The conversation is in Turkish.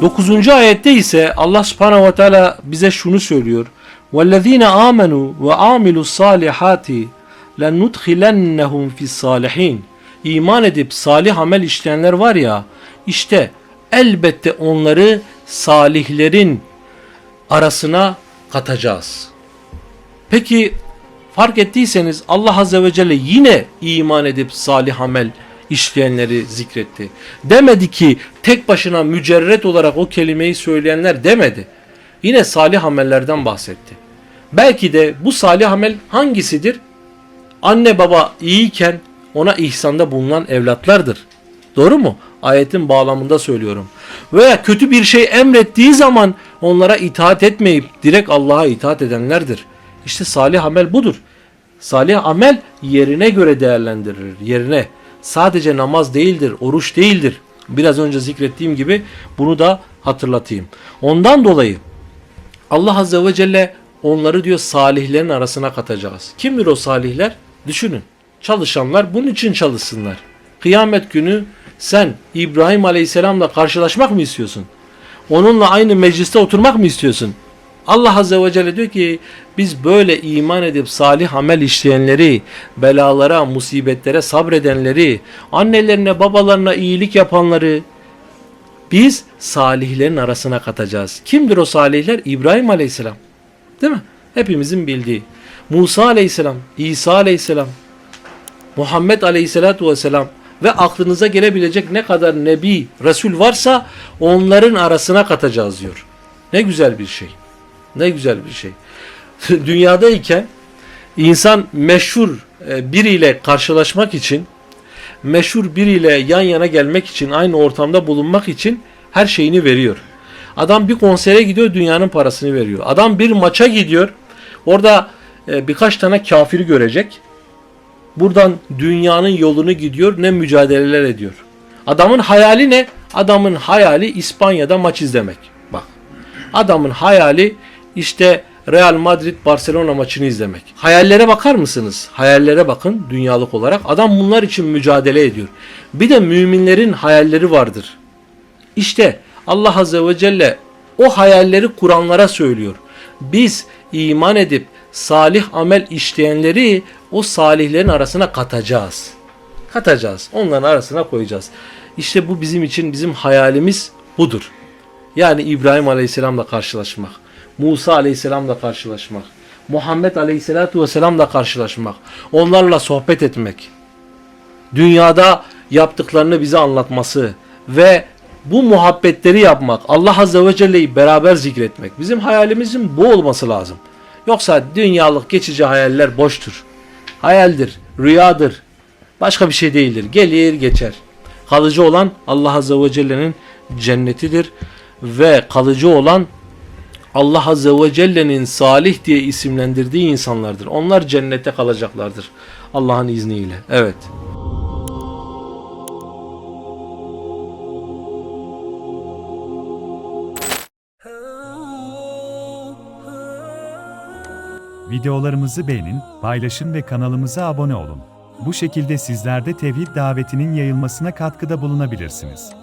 9. ayette ise Allah subhanahu ve teala bize şunu söylüyor. وَالَّذ۪ينَ آمَنُوا وَعَامِلُوا الصَّالِحَاتِ لَنُدْخِلَنَّهُمْ فِي الصَّالِحِينَ İman edip salih amel işleyenler var ya, işte elbette onları salihlerin arasına katacağız. Peki fark ettiyseniz Allah Azze ve Celle yine iman edip salih amel işleyenleri zikretti. Demedi ki tek başına mücerret olarak o kelimeyi söyleyenler demedi. Yine salih amellerden bahsetti. Belki de bu salih amel hangisidir? Anne baba iyiyken ona ihsanda bulunan evlatlardır. Doğru mu? Ayetin bağlamında söylüyorum. Veya kötü bir şey emrettiği zaman onlara itaat etmeyip direkt Allah'a itaat edenlerdir. İşte salih amel budur. Salih amel yerine göre değerlendirilir. Yerine. Sadece namaz değildir, oruç değildir. Biraz önce zikrettiğim gibi bunu da hatırlatayım. Ondan dolayı Allah Azze ve Celle onları diyor salihlerin arasına katacağız. Kimdir o salihler? Düşünün. Çalışanlar bunun için çalışsınlar. Kıyamet günü sen İbrahim Aleyhisselam'la karşılaşmak mı istiyorsun? Onunla aynı mecliste oturmak mı istiyorsun? Allah Azze ve Celle diyor ki biz böyle iman edip salih amel işleyenleri, belalara, musibetlere sabredenleri, annelerine babalarına iyilik yapanları biz salihlerin arasına katacağız. Kimdir o salihler? İbrahim Aleyhisselam. Değil mi? Hepimizin bildiği. Musa Aleyhisselam, İsa Aleyhisselam, Muhammed Aleyhisselatu Vesselam ve aklınıza gelebilecek ne kadar nebi, resul varsa onların arasına katacağız diyor. Ne güzel bir şey. Ne güzel bir şey. Dünyadayken insan meşhur e, biriyle karşılaşmak için, meşhur biriyle yan yana gelmek için, aynı ortamda bulunmak için her şeyini veriyor. Adam bir konsere gidiyor, dünyanın parasını veriyor. Adam bir maça gidiyor, orada e, birkaç tane kafiri görecek. Buradan dünyanın yolunu gidiyor, ne mücadeleler ediyor. Adamın hayali ne? Adamın hayali İspanya'da maç izlemek. Bak. Adamın hayali işte Real Madrid Barcelona maçını izlemek. Hayallere bakar mısınız? Hayallere bakın dünyalık olarak. Adam bunlar için mücadele ediyor. Bir de müminlerin hayalleri vardır. İşte Allah Azze ve Celle o hayalleri kuranlara söylüyor. Biz iman edip salih amel işleyenleri o salihlerin arasına katacağız. Katacağız. Onların arasına koyacağız. İşte bu bizim için bizim hayalimiz budur. Yani İbrahim Aleyhisselam'la karşılaşmak. Musa Aleyhisselam'la karşılaşmak. Muhammed Aleyhisselatu Vesselam'la karşılaşmak. Onlarla sohbet etmek. Dünyada yaptıklarını bize anlatması ve bu muhabbetleri yapmak, Allah Azze ve Celle'yi beraber zikretmek. Bizim hayalimizin bu olması lazım. Yoksa dünyalık geçici hayaller boştur. Hayaldir, rüyadır. Başka bir şey değildir. Gelir geçer. Kalıcı olan Allah Azze ve Celle'nin cennetidir. Ve kalıcı olan Allah Azze ve Celle'nin salih diye isimlendirdiği insanlardır. Onlar cennette kalacaklardır. Allah'ın izniyle. Evet. Videolarımızı beğenin, paylaşın ve kanalımıza abone olun. Bu şekilde sizler de tevhid davetinin yayılmasına katkıda bulunabilirsiniz.